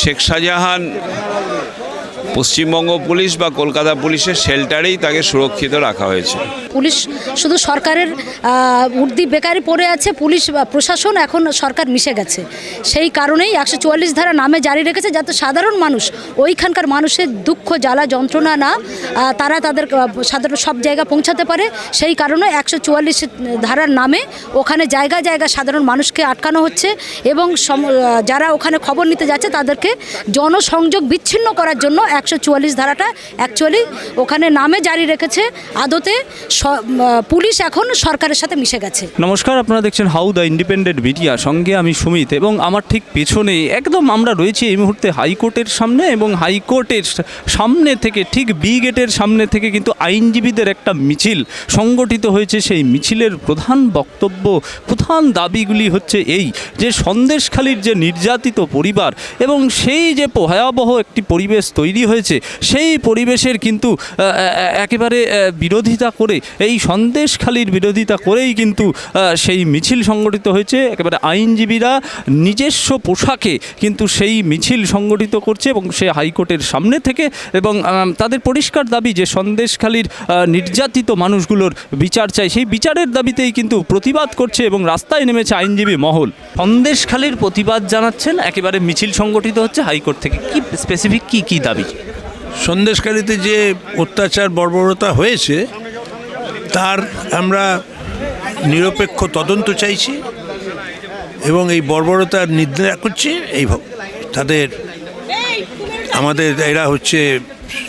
Sheikh Shahjahan Paschimbanga police বা কলকাতা পুলিশের শেল্টারেই তাকে সুরক্ষিত রাখা হয়েছে। পুলিশ শুধু সরকারের উর্দি বেকারি পড়ে আছে, পুলিশ প্রশাসন এখন সরকার মিশে গেছে। সেই কারণেই একশো চুয়াল্লিশ ধারা নামে জারি রেখেছে যাতে সাধারণ মানুষ, ওইখানকার মানুষের দুঃখ, জ্বালা, যন্ত্রণা না তারা তাদের সাধারণ সব জায়গা পৌঁছাতে পারে। সেই কারণে একশো চুয়াল্লিশ ধারার নামে ওখানে জায়গা জায়গা সাধারণ মানুষকে আটকানো হচ্ছে এবং যারা ওখানে খবর নিতে যাচ্ছে তাদেরকে জনসংযোগ বিচ্ছিন্ন করার জন্য একশো চুয়াল্লিশ ধারাটা অ্যাকচুয়ালি ওখানে নামে জারি রেখেছে আদতে। পুলিশ এখন সরকারের সাথে মিশে গেছে। নমস্কার, আপনারা দেখছেন হাউ দ্য ইন্ডিপেন্ডেন্ট মিডিয়া সঙ্গে আমি সুমিত এবং আমার ঠিক পেছনে একদম আমরা রয়েছি এই মুহূর্তে হাইকোর্টের সামনে এবং হাইকোর্টের সামনে থেকে ঠিক বি গেটের সামনে থেকে কিন্তু আইনজীবীদের একটা মিছিল সংগঠিত হয়েছে। সেই মিছিলের প্রধান বক্তব্য, প্রধান দাবিগুলি হচ্ছে এই যে সন্দেশখালির যে নির্যাতিত পরিবার এবং সেই যে ভয়াবহ একটি পরিবেশ তৈরি হয়েছে, সেই পরিবেশের কিন্তু একেবারে বিরোধিতা করে এই সন্দেশখালির বিরোধিতা করেই কিন্তু সেই মিছিল সংগঠিত হয়েছে। একেবারে আইনজীবীরা নিজস্ব পোশাকে কিন্তু সেই মিছিল সংগঠিত করছে এবং সে হাইকোর্টের সামনে থেকে এবং তাদের পরিষ্কার দাবি যে সন্দেশখালির নির্যাতিত মানুষগুলোর বিচার চাই সেই বিচারের দাবিতেই কিন্তু প্রতিবাদ করছে এবং রাস্তায় নেমেছে আইনজীবী মহল। সন্দেশখালির প্রতিবাদ জানাচ্ছেন একেবারে মিছিল সংগঠিত হচ্ছে হাইকোর্ট থেকে। কি স্পেসিফিক কি কি দাবি? সন্দেশকারীতে যে অত্যাচার বর্বরতা হয়েছে তার আমরা নিরপেক্ষ তদন্ত চাইছি এবং এই বর্বরতার নির্দেশ করছি এই তাদের আমাদের এরা হচ্ছে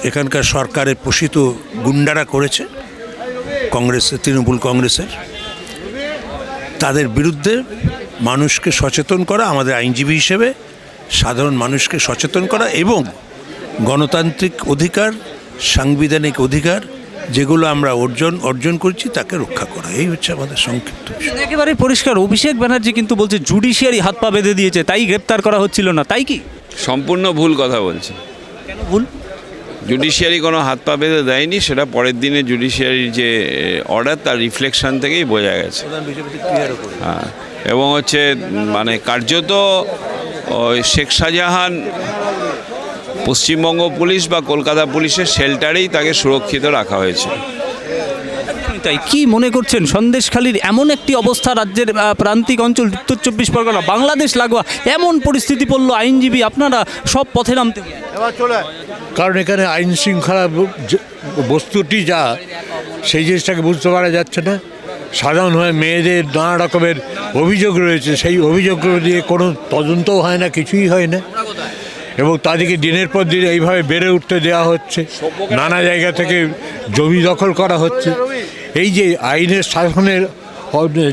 এখানকার সরকারের পোষিত গুন্ডারা করেছে কংগ্রেসের তৃণমূল কংগ্রেসের। তাদের বিরুদ্ধে মানুষকে সচেতন করা, আমাদের আইনজীবী হিসেবে সাধারণ মানুষকে সচেতন করা এবং গণতান্ত্রিক অধিকার, সাংবিধানিক অধিকার যেগুলো আমরা অর্জন অর্জন করছি তাকে রক্ষা করা। এই হচ্ছে আমাদের সংক্ষিপ্ত একেবারে পরিষ্কার অভিষেক ব্যানার্জি কিন্তু বলছে জুডিশিয়ারি হাত পা বেঁধে দিয়েছে তাই গ্রেপ্তার করা হচ্ছিল না। তাই কি? সম্পূর্ণ ভুল কথা বলছে। কেন ভুল? জুডিশিয়ারি কোনো হাত পা বেঁধে দেয়নি সেটা পরের দিনে জুডিশিয়ারির যে অর্ডার তার রিফ্লেকশন থেকেই বোঝা গেছে। হ্যাঁ এবং হচ্ছে মানে কার্যত ওই শেখ শাহজাহান পশ্চিমবঙ্গ পুলিশ বা কলকাতা পুলিশের শেল্টারেই তাকে সুরক্ষিত রাখা হয়েছে। তাই কি মনে করছেন? সন্দেশখালীর এমন একটি অবস্থা রাজ্যের প্রান্তিক অঞ্চল উত্তর চব্বিশ পরগনা বাংলাদেশ লাগোয়া এমন পরিস্থিতি পড়ল আইনজীবী আপনারা সব পথে নামতে কারণ এখানে আইন শৃঙ্খলা বস্তুটি যা সেই জিনিসটাকে বুঝতে পারা যাচ্ছে না। সাধারণভাবে মেয়েদের নানা রকমের অভিযোগ রয়েছে সেই অভিযোগগুলো দিয়ে কোনো তদন্তও হয় না কিছুই হয় না। এবং তাদেরকে দিনের পর দিন এইভাবে বেড়ে উঠতে দেওয়া হচ্ছে। নানা জায়গা থেকে জমি দখল করা হচ্ছে। এই যে আইনের শাসনের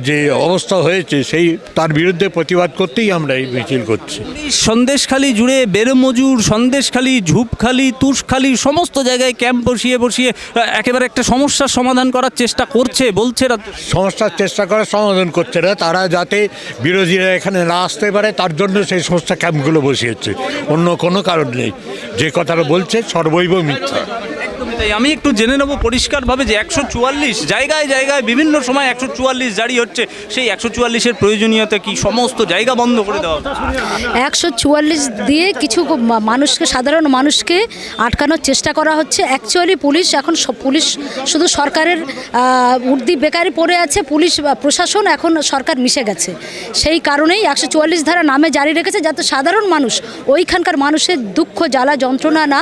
যে অবস্থা হয়েছে সেই তার বিরুদ্ধে প্রতিবাদ করতেই আমরা এই মিছিল করছি। সন্দেশখালী জুড়ে বেরমজুর সন্দেশখালী ঝুপখালী তুষখালী সমস্ত জায়গায় ক্যাম্প বসিয়ে বসিয়ে একেবারে একটা সমস্যার সমাধান করার চেষ্টা করছে বলছে সমস্যার চেষ্টা করার সমাধান করছে না তারা যাতে বিরোধীরা এখানে না আসতে পারে তার জন্য সেই সমস্যা ক্যাম্পগুলো বসিয়েছে। অন্য কোনো কারণ নেই। যে কথাটা বলছে সর্বৈব মিথ্যা। আমি একটু জেনে নেব পরিষ্কারভাবে যে একশো চুয়াল্লিশ জায়গায় জায়গায় বিভিন্ন সময় একশো চুয়াল্লিশ জারি হচ্ছে। সেই একশো চুয়াল্লিশের প্রয়োজনীয়তা কি সমস্ত জায়গা বন্ধ করে দেওয়া? একশো চুয়াল্লিশ দিয়ে কিছু মানুষকে, সাধারণ মানুষকে আটকানোর চেষ্টা করা হচ্ছে। অ্যাকচুয়ালি পুলিশ এখন পুলিশ শুধু সরকারের উর্দি বেকারি পড়ে আছে, পুলিশ প্রশাসন এখন সরকার মিশে গেছে। সেই কারণেই একশো চুয়াল্লিশ ধারা নামে জারি রেখেছে যাতে সাধারণ মানুষ, ওইখানকার মানুষের দুঃখ, জ্বালা, যন্ত্রণা না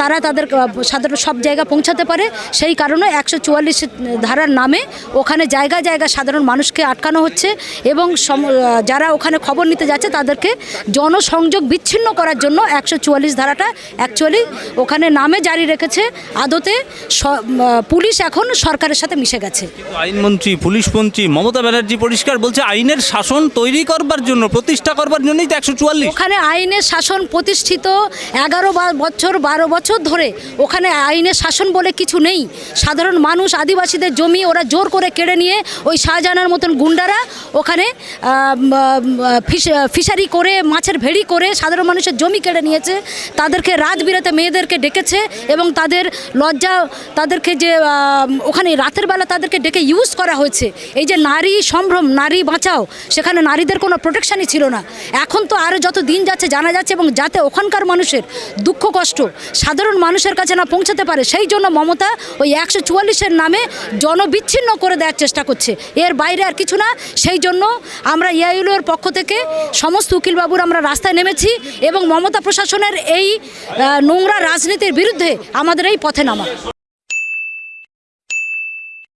তারা তাদের সাধারণ সব জায়গা পৌঁছাতে পারে সেই কারণে একশো চুয়াল্লিশ ধারার নামে ওখানে জায়গা জায়গা সাধারণ মানুষকে আটকানো হচ্ছে এবং যারা ওখানে খবর নিতে যাচ্ছে তাদেরকে জনসংযোগ বিচ্ছিন্ন করার জন্য একশো চুয়াল্লিশ ধারাটা অ্যাকচুয়ালি ওখানে নামে জারি রেখেছে আদতে পুলিশ এখন সরকারের সাথে মিশে গেছে। আইনমন্ত্রী পুলিশ মন্ত্রী মমতা ব্যানার্জি পরিষ্কার বলছে আইনের শাসন তৈরি করবার জন্য প্রতিষ্ঠা করবার জন্যই তো একশো চুয়াল্লিশ। ওখানে আইনের শাসন প্রতিষ্ঠিত এগারো বছর বারো বছর ধরে ওখানে আইনের শাসন বলে কিছু নেই। সাধারণ মানুষ, আদিবাসীদের জমি ওরা জোর করে কেড়ে নিয়ে ওই শাহজাহানের মতন গুন্ডারা ওখানে ফিশারি করে, মাছের ভেড়ি করে সাধারণ মানুষের জমি কেড়ে নিয়েছে। তাদেরকে রাত বিরাতে মেয়েদেরকে ডেকেছে এবং তাদের লজ্জা, তাদেরকে যে ওখানে রাতের বেলা তাদেরকে ডেকে ইউজ করা হয়েছে। এই যে নারী সম্ভ্রম, নারী বাঁচাও, সেখানে নারীদের কোনো প্রোটেকশনই ছিল না। এখন তো আরও যত দিন যাচ্ছে, জানা যাচ্ছে এবং যাতে ওখানকার মানুষের দুঃখ, কষ্ট, সাধারণ মানুষের কাছে না পৌঁছাতে পারে। সেই জন্য মমতা ওই একশো চুয়াল্লিশের নামে জনবিচ্ছিন্ন করে দেওয়ার চেষ্টা করছে। এর বাইরে আর কিছু না। সেই জন্য আমরা ইআইএলওর পক্ষ থেকে সমস্ত উকিলবাবুর আমরা রাস্তায় নেমেছি এবং মমতা প্রশাসনের এই নোংরা রাজনীতির বিরুদ্ধে আমাদের এই পথে নামা।